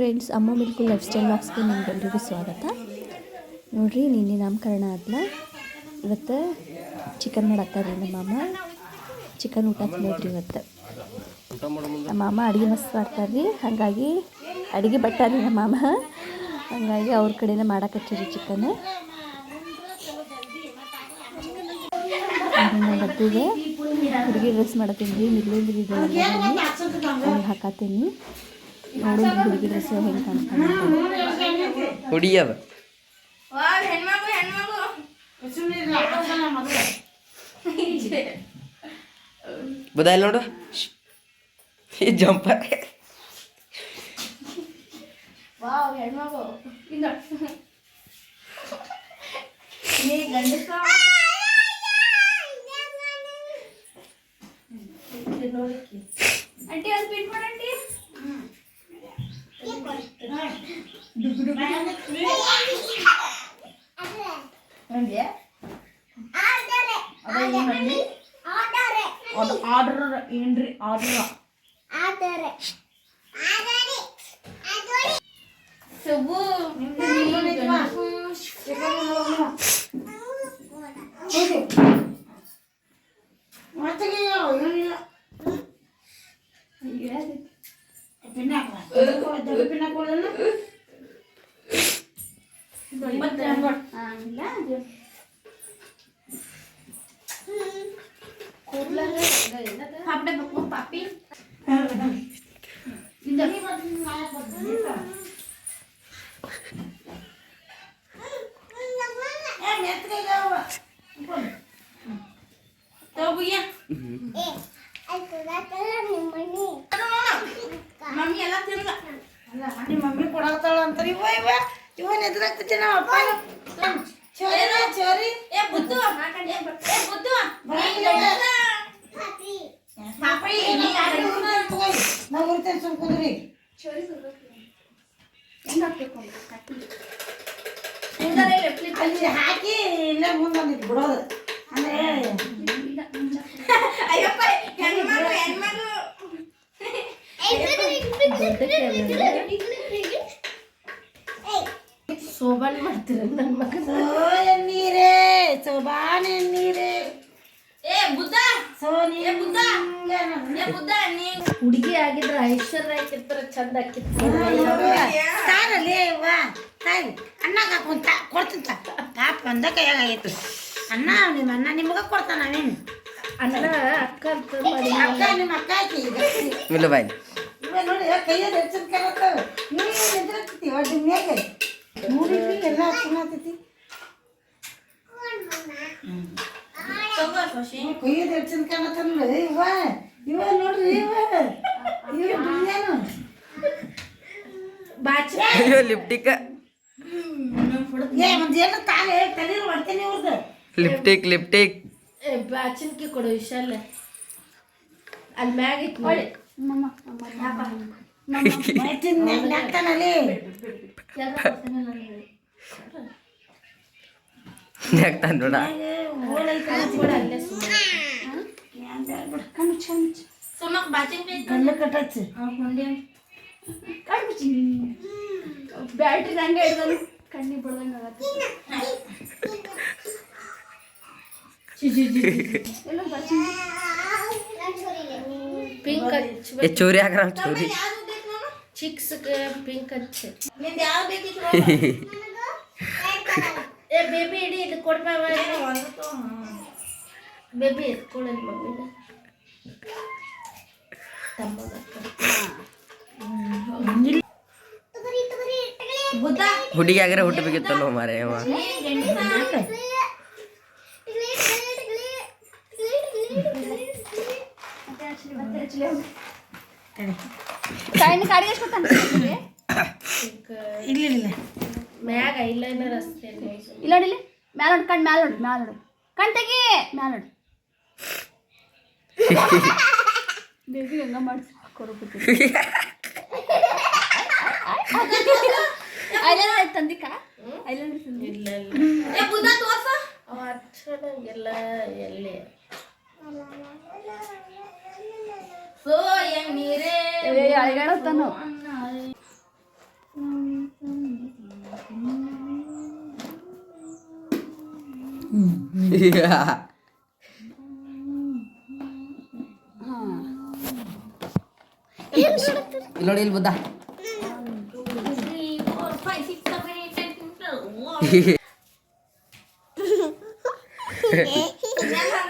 Friends, ಅಮ್ಮ milk life style ಬಾಕ್ಸ್ಗೆ ನಿಮ್ಗೆಲ್ರಿಗೂ ಸ್ವಾಗತ. ನೋಡ್ರಿ, ನಿನ್ನೆ ನಾಮಕರಣ ಆದ್ಲ ಇವತ್ತು ಚಿಕನ್ ಮಾಡತ್ತಾರೀ ನಮ್ಮ ಮಾಮ. ಚಿಕನ್ ಊಟ ತಿನ್ನೋದ್ರಿ ಇವತ್ತು. ನಮ್ಮ ಮಾಮ ಅಡುಗೆ ಮಸ್ತ್ ಮಾಡ್ತಾರ್ರಿ. ಹಾಗಾಗಿ ಅಡುಗೆ ಬಟ್ಟಾರಿ ನಮ್ಮ ಮಾಮ. ಹಾಗಾಗಿ ಅವ್ರ ಕಡೆನೇ ಮಾಡಾಕತ್ತೀರಿ ಚಿಕನ್. ಬರ್ತಿದೆ ಹುಡುಗಿ ಡ್ರೆಸ್ ಮಾಡತ್ತೀನಿ ರೀ ಅವ್ನಿಗೆ ಹಾಕತ್ತೀನಿ. ನೋಡು ಹುಡುಗಿ ಡ್ರೆಸ್ ಹೆಂಗೆ ಕಾಣ್ತಾನೆ ಅಂತ. ಹುಡಿಯದ ಬುದಾಯಿಲ್ ನೋಡು ಈ ಜಂಪರ್ ವಾವ್ ಹೆಣ್ಮಗು ಇಂದ ನೀ ಗಂಡಸ ಆಂಟಿ ಅದು ಪಿನ್ ಮಾಡಂಟಿ ಅದು ಆರ್ಡರ್ ಏನ್ರಿ ಆರ್ಡರ್ ಸುಬ್ಬು ಹಾಕ್ಬೇಕು ಪಾಪಿ ಮಮ್ಮಿ ಎಲ್ಲ ತಿಂದ ನಿಮ್ಮ ಮಮ್ಮಿ ಅಂತ ಅಂತಾರ. ಇವ ಇವ ಇವನ್ ಎದುರಾಗ್ತೈತಿ ನಮ್ಮ ಅಪ್ಪ. ಚೋರಿ ಚೋರಿ. ಏ ಬುದ್ದು ಏ ಬುದ್ದು ನಾವು. ಇರ್ತೇನೆ ಸುಮ್ ಕುಂದ್ರಿ. ಅಲ್ಲಿ ಹಾಕಿ ಇಲ್ಲ ಮುಂದೊಂದಿಟ್ಟು ಬಿಡೋದು. ಅಂದ್ರೆ ಅಯ್ಯಪ್ಪ ಸೋಬಾನ್ ಮಾಡ್ತೀರ ನನ್ನ ಮಗ ಎನ್ನೀರೇ ಸೋಬಾನ್ ನೀ ಹುಡುಗಿ ಆಗಿದ್ರ ಐಶ್ವರ್ಯ ಚಂದ ಅನ್ನ ಹಾಕೊಂತ ಕೊಡ್ತೀನಿ ಕೈಯಾಗ ಆಗೈತು ಅನ್ನ ನಿಮ್ಮ ಅನ್ನ ನಿಮಗ ಕೊಡ್ತಾನ ನಾವೇನು ಅಣ್ಣ ಅಕ್ಕ ಅಂತ ಮಾಡಿ. ಅಕ್ಕ ನಿಮ್ಮ ಅಕ್ಕ ಆಕಿ ಈಗ? Mill boy. ನೋಡಿ ಕೈಯಲ್ಲಿ ಹೆಚ್ಚಿನ ಕರತ್ತವ ನೀವು ಎದುರಾಗ್ತೈತಿ ಒಡ್ಡ ಮ್ಯಾಗ ನೋಡಿದ್ರಿ ಎಲ್ಲ ಶಶಿ ಕೊಯ್ಯೋದು ಹೆಚ್ಚಿನ ಕಾಣತ್ತಲ್ಲ ಇವ ಇವ ನೋಡ್ರಿ ಇವ. ಇವ ದುನಿಯಾನು ಬಾಚ. ಲಿಪ್ಟಿಕ್. ಏ ಒಂದು ಏನು ತಾಲೆ ಹೊಡ್ತೇನೆ ಇವ್ರದ್ದು ಲಿಪ್ಟಿಕ್ ಲಿಪ್ಟಿಕ್. ಬಾಚಿನ್ಕಿ ಕೊಡು ವಿಶಾಲ ಅಲ್ಲಿ ಮ್ಯಾಗ ಇತ್ತು నెక్తాను కట్టచ్చు బ్యాటరీ రంగు ఎడదాను కన్నీ పడదాం కదా చిచి ಪಿಂಕ್ ಹಚ್ಚ ಏ ಚೂರಿ ಹಾಕ್ರ ಚೂರಿ ಚಿಕ್ಸ್ ಪಿಂಕ್ ಹಚ್ಚ ಏ ಬೇಬಿ ಇಡಿ ಇದು ಕೊಡ್ಬಾವ ಬೇಬಿ ಕೊಡಲಿ ಮಮ್ಮಿಗೆ ತಮ್ಮಗ ಬುದ್ಧ ಹುಡುಗಿ ಆಗ್ರೆ ಹುಟ್ಟಬೇಕಿತ್ತಲ್ಲ ಮಾರೇ ಅವ ಇಲ್ಲ ಇಲ್ಲ. ಮ್ಯಾಗ ಐಲೈನರ್ ಅಷ್ಟೇ ಇಲ್ಲ ನೋಡಿಲಿ ಮ್ಯಾಲ ನೋಡು ಕಣ್ ಮ್ಯಾಲ ನೋಡು ಮ್ಯಾಲ ನೋಡು. ಕಣ್ ತೆಗಿ ಮ್ಯಾಲ ನೋಡು. ಬೇಬಿ ಹಂಗ ಮಾಡಿಸಿ ಐಲೈನರ್ ತಂದಿಕ್ಕ ಐಲೈನರ್ ತಂದಿ. ಇಲ್ಲ ಇಲ್ಲ. ಏ ಬುದ್ಧ ತೋರ್ಸ. ಅವ ಹಚ್ಚೋದಂಗೆಲ್ಲ ಎಲ್ಲಿ? Soy en mi rey. Eh, ahí no.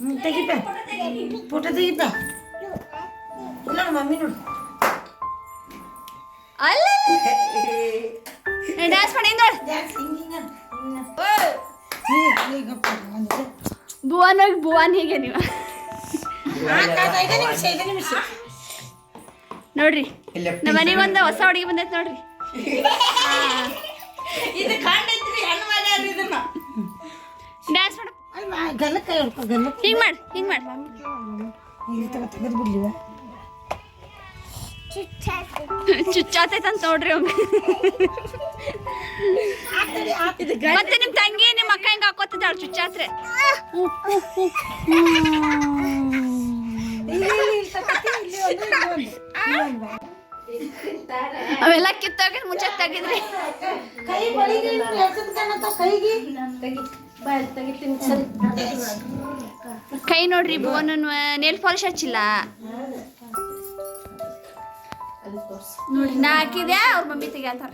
ಹ್ಞೂ ತೆಗಿಪ ಫೋಟೋ ತೆಗಿಪ್ಪ ನೋಡು ಮಮ್ಮಿ ನೋಡು. ಅಲ್ಲ ಡ್ಯಾನ್ಸ್ ಮಾಡಿ ನೋಡು. ಭುವನ್ ಹೋಗಿ ಭುವನ್ ಹೀಗೆ ನೀವು. ನೋಡ್ರಿ ನಮ್ಮ ಮನೆಗೆ ಬಂದ ಹೊಸ ಹುಡುಗಿ ಬಂದೈತೆ ನೋಡ್ರಿ. ಇದು ಕಂಡೈತ್ರಿ ಹೆಣ್ಣು ಮಾಡ್ಯಾರ ಇದನ್ನ? ಡ್ಯಾನ್ಸ್ ಮಾಡ. ಗಲ್ಲಕ್ಕೆ ಹಿಡ್ಕೊ ಗಲ್ಲಕ್ಕೆ ಹಿಂಗ್ ಮಾಡ್ ಹಿಂಗ್ ಮಾಡ್. ಇಲ್ಲಿ ತಗೋ ತೆಗೆದು ಬಿಡ್ಲಿವ ಚುಚ್ಚಾತೈತೆ ಅಂತ ನೋಡ್ರಿ ಮತ್ತೆ ನಿಮ್ಮ ತಂಗಿ ನಿಮ್ಮ ಅಕ್ಕ ಹೆಂಗ ಹಾಕೋತಿದ್ದಾಳ ಚುಚ್ಚಾತ್ರೆ? ಅವೆಲ್ಲ ಕಿತ್ತೋಗಿ ಮುಂಚೆ ತೆಗಿದ್ರಿ. ಕೈ ಕೈಗೆ. ಕೈ ನೋಡ್ರಿ ಭುವನ ನೇಲ್ ಪಾಲಿಶ್ ಹಚ್ಚಿಲ್ಲ. ನಾ ಹಾಕಿದ್ಯಾ? ಅವ್ರ ಮಮ್ಮಿ ತೆಗಿತಾರ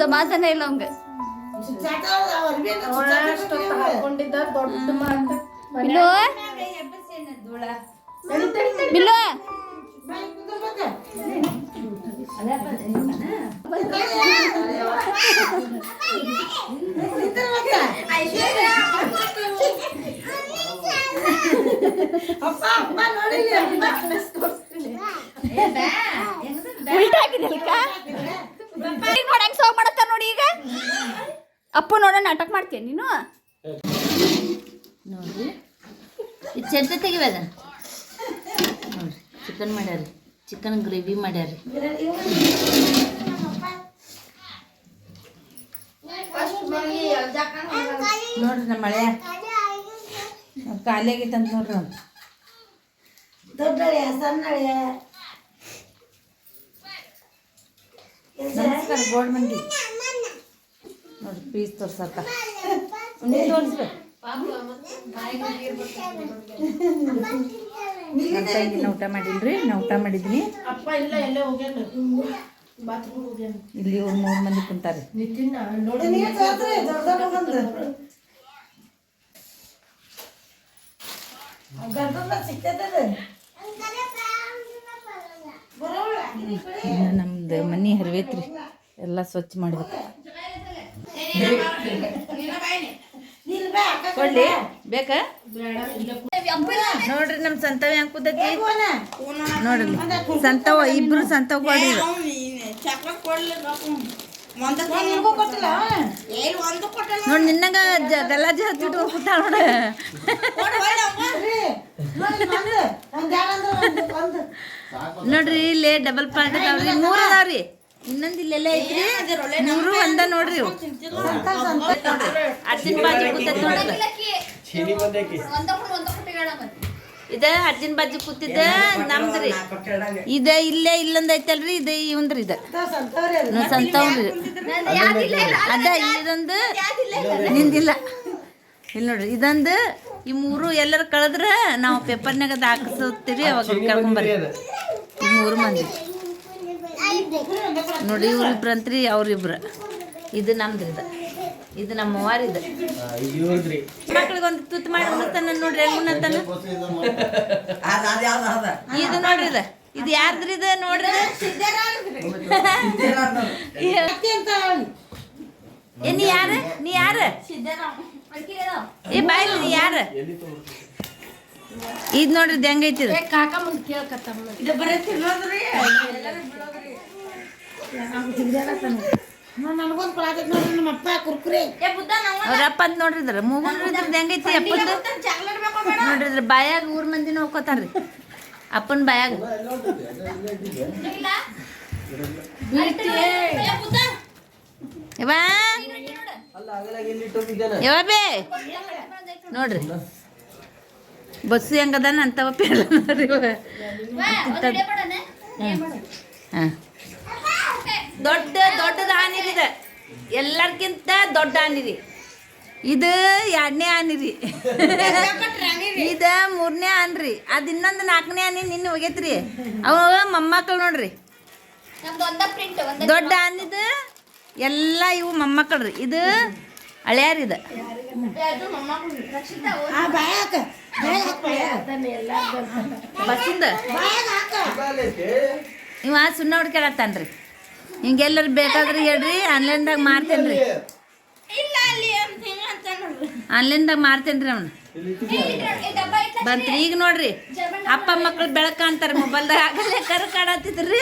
ಸಮಾಧಾನ ಇಲ್ಲ ಅವಂಗ ಮಿಲ್ಲು? ಮಿಲ್ಲು? ಉಲ್ಟಾ ಹಾಕಿದ್ಯಲ್ಕ ಈಗ ನೋಡಿ ಹೆಂಗ್ ಸೋಗ್ ಮಾಡತ್ತಾರ ನೋಡಿ ಈಗ. ಅಪ್ಪು ನೋಡ ನಾಟಕ ಮಾಡ್ತೀಯ ನೀನು? ನೋಡಿ. ಇದು ಚಟ್ನಿ ತೆಗಿಬೇದ ನೋಡ್ರಿ ಚಿಕನ್ ಮಾಡ್ಯಾರಿ ಚಿಕನ್ ಗ್ರೇವಿ ಮಾಡ್ಯಾರಿ ನೋಡ್ರಿ ನಮ್ಮ ಮಳೆ ಖಾಲಿ ಆಗೈತೆ ಅಂತ ನೋಡ್ರಿ ದೊಡ್ಡಳೆ ಸಣ್ಣಳೆ. ನಮಸ್ಕಾರ ಗೋಲ್ಡ್ ಮಂದಿ ನೋಡಿ ಪೀಸ್ ತೋರ್ಸಕ್ಕ ನೀವು ತೋರಿಸ್ಬೇಕು ನಮ್ಮ ತಂಗಿನ ಊಟ ಮಾಡಿಲ್ರಿ ನಾ ಊಟ ಮಾಡಿದ್ವಿ ಅಪ್ಪ ಇಲ್ಲ ಎಲ್ಲ ಹೋಗ್ಯಾನ? ಬಾತ್ರೂಮ್ ಹೋಗ್ಯಾನ. ಇಲ್ಲಿ ಇವ್ರು ಮೂರು ಮಂದಿ ಕುಂತಾರೆ. ಸಿಗ್ತದ ಇನ್ನು ನಮ್ದು ಮನೆ ಹರಿವೈತ್ರಿ ಎಲ್ಲ ಸ್ವಚ್ಛ ಮಾಡ್ಬೇಕು. ಕೊಡ್ಲಿ ಬೇಕಾ? ನೋಡ್ರಿ ನಮ್ಮ ಸಂತವ ಹೆಂಗ್ ಕುದ್ದೈತಿ ನೋಡ್ರಿ ಸಂತವ ಇಬ್ರು ಸಂತವ ಕೊಡ್ರಿ. ಕೊಟ್ಟಿಲ್ಲ ನೋಡ್ ನಿನ್ನಂಗ ಜ ಗಲಾಜಿ ಹಚ್ಚಿಟ್ಟು ಕೂತಾಳ ನೋಡ. ನೋಡ್ರಿ ಇಲ್ಲೇ ಡಬಲ್ ಪಾರ್ಟ್ ಅದಾವ್ರಿ. ಮೂರ್ ಅದಾವ್ರಿ. ಇನ್ನೊಂದ್ ಇಲ್ಲೆಲ್ಲ ಐತ್ರಿ. ಮೂರು ಒಂದ ನೋಡ್ರಿ ಅರ್ಜಿನ್ ಅರ್ಜುನ್ ಬಾಜು ಕೂತೈತ್ ನೋಡ್ರಿ. ಇದ ಅರ್ಜಿನ್ ಬಾಜು ಕೂತಿದ್ದ ನಮ್ದ್ರಿ. ಇದ ಇಲ್ಲೇ ಇಲ್ಲೊಂದ್ ಐತಲ್ರಿ ಇದ ಇವಂದ್ರಿ ಇದ. ಸಂತವ್ರಿ ಅದ ಇದೊಂದು ನಿಂದಿಲ್ಲ. ಇಲ್ಲಿ ನೋಡ್ರಿ ಇದೊಂದು ಈ ಮೂರು ಎಲ್ಲರ ಕಳೆದ್ರೆ ನಾವು ಪೇಪರ್ನಾಗ ಅದು ಹಾಕಿಸ್ತೀರಿ ಅವಾಗ ಕರ್ಕೊಂಬರ್ರಿ ಈ ಮೂರು ಮಂದಿ. ನೋಡಿ ಇವ್ರಿಬ್ರು ಅಂತ್ರಿ ಅವ್ರಿಬ್ರು ಇದು ನಮ್ದು ಇದು. ಇದು ನಮ್ಮ ವಾರಿದ ಇದು. ಮಕ್ಳಿಗೆ ಒಂದು ತುತ್ತು ಮಾಡಿ ಉಣ್ಣತನ ನೋಡ್ರಿ ಹೆಂಗ್ ಉಣ್ಣತಾನ ಇದು ನೋಡ್ರಿ ಇದು. ಇದು ಯಾರ್ದ್ರಿ ಇದು ನೋಡ್ರಿ? ಏನ್. ಏ ನೀ ಯಾರ? ನೀ ಯಾರ? ಏ ಬಾಯ್ ನೀ ಯಾರ? ಇದ್ ನೋಡ್ರಿ ಇದು ಹೆಂಗೈತಿ ಇದು? ಇದು ಬರೀ ತಿನ್ನೋದ್ರಿ? ನಾವು ತಿಂದೇನತ್ತಾನ. ನನಗೊಂದು ನೋಡ್ರಿ ನಮ್ಮ ಅಪ್ಪ ಕುರ್ಕುರಿ. ಅಂತ ನೋಡ್ರಿದ್ರ? ಮೂಗನ್ ಇದ್ರದ್ದು ಹೆಂಗೈತಿ? ಅಪ್ಪಂದು? ಬಾಯಾಗ ಊರ್ ಮಂದಿನ ಹೋಗ್ಕೋತಾರ್ರಿ. ಅಪ್ಪನ ಬಾಯಾಗ. ಬೇ? ನೋಡ್ರಿ. ಬಸ್ ಹೆಂಗದಾನ ಅಂತವ ಹಾಂ. ದೊಡ್ಡ ದೊಡ್ಡದ ಆನಿರಿ ಇದು ಎಲ್ಲರ್ಕಿಂತ ದೊಡ್ಡ ಆನಿರಿ. ಇದು ಎರಡನೇ ಆನಿರಿ. ಇದು ಮೂರನೇ ಆನ್ರಿ. ಅದು ಇನ್ನೊಂದು ನಾಲ್ಕನೇ ಆನಿ ನಿನ್ನೆ ಹೋಗೈತ್ರಿ. ಅವ ಮೊಮ್ಮಕ್ಕಳು ನೋಡ್ರಿ. ದೊಡ್ಡ ಆನಿದು ಎಲ್ಲ ಇವು ಮೊಮ್ಮಕ್ಕಳು ರೀ ಇದು ಹಳೆಯಾರಿದ. ಆ ಬಾಯಾಕ ಬಾಯಾಗ ಹಾಕ್ ಬಾಯಾಗ ಬಸ್ಸಿಂದ? ಇವ ಸುಣ್ಣ ಹುಡ್ಕ್ಯಾಡತ್ತಾನ್ರಿ ಹಿಂಗೆಲ್ಲರು ಬೇಕಾದ್ರೆ ಹೇಳ್ರಿ ಆನ್ಲೈನ್ದಾಗ ಮಾರ್ತೇನೆ ರೀ ಆನ್ಲೈನ್ದಾಗ ಮಾರ್ತೇನೆ ರೀ ಅವ್ನು ಬಂತ್ರಿ ಈಗ ನೋಡ್ರಿ. ಅಪ್ಪ ಮಕ್ಳು ಬೆಳಕ ಅಂತಾರೆ ಮೊಬೈಲ್ದಾಗ ಆಗಲೇ ಕರ್ ಕಾಡತ್ತಿದ್ರಿ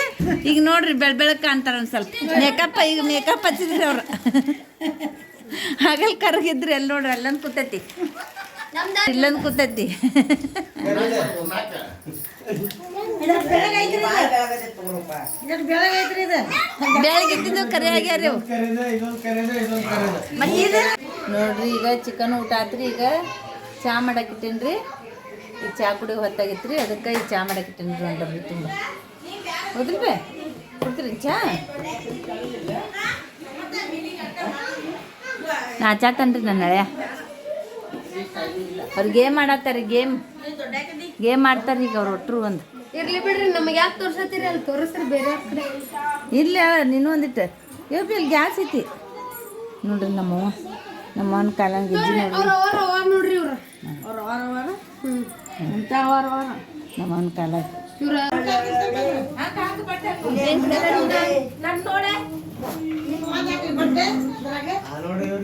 ಈಗ ನೋಡ್ರಿ ಬೆಳ ಬೆಳಕ ಅಂತಾರ ಒಂದು ಸ್ವಲ್ಪ. ಮೇಕಪ್ ಈಗ ಮೇಕಪ್ ಹಚ್ಚಿದ್ರಿ ಅವ್ರು. ಆಗಲ್ ಕರಗಿದ್ರಿ ಎಲ್ಲಿ ನೋಡ್ರಿ ಅಲ್ಲೊಂದು ಕೂತೈತಿ. ಇಲ್ಲೊಂದು ಕೂತೈತಿ. ಬೆಳಗ್ಗೆ ಇದ್ದಿದ್ದು ಕರೆ ಆಗ್ಯಾರ ಮತ್ತೆ ನೋಡ್ರಿ ಈಗ ಚಿಕನ್ ಊಟ ಆತ್ರಿ ಈಗ ಚಾ ರೀ ಈ ಚಾ ಕುಡಿ ರೀ ಅದಕ್ಕೆ ಈ ಚಾ ಮಾಡಾಕಿಟ್ಟೇನ್ರಿ ಒಂದು ಡಬ್ರಿ ತುಂಬ. ಹೌದ್ರಿ ಬೇ ಕೊಡ್ತೀರಿ ಚಾ? ನಾಚಾತನ್ರಿ ನನ್ನ ಹಳೆಯ ಅವ್ರು ಗೇಮ್ ಆಡತ್ತಾರ ಗೇಮ್. ಗೇಮ್ ಮಾಡ್ತಾರೆ ಈಗ ಅವ್ರು ಒಟ್ಟರು ಒಂದು. ಇರ್ಲಿ ಬಿಡ್ರಿ ನಮಗೆ ಯಾಕೆ ತೋರ್ಸತ್ತೀರಿ? ಅಲ್ಲಿ ತೋರಿಸ್ರಿ ಬೇರೆ ಕಡೆ ಇಲ್ಲ ನೀನು ಒಂದಿಟ್ಟು. ಯಾವ ಅಲ್ಲಿ ಗ್ಯಾಸ್ ಐತಿ. ನೋಡ್ರಿ ನಮ್ಮವ್ವ. ನಮ್ಮವನ ಕಾಲಂಗ ಬಟ್ಟೆ ನೋಡ್ರಿ. ಆ ಅವ್ರ ಅವ್ರ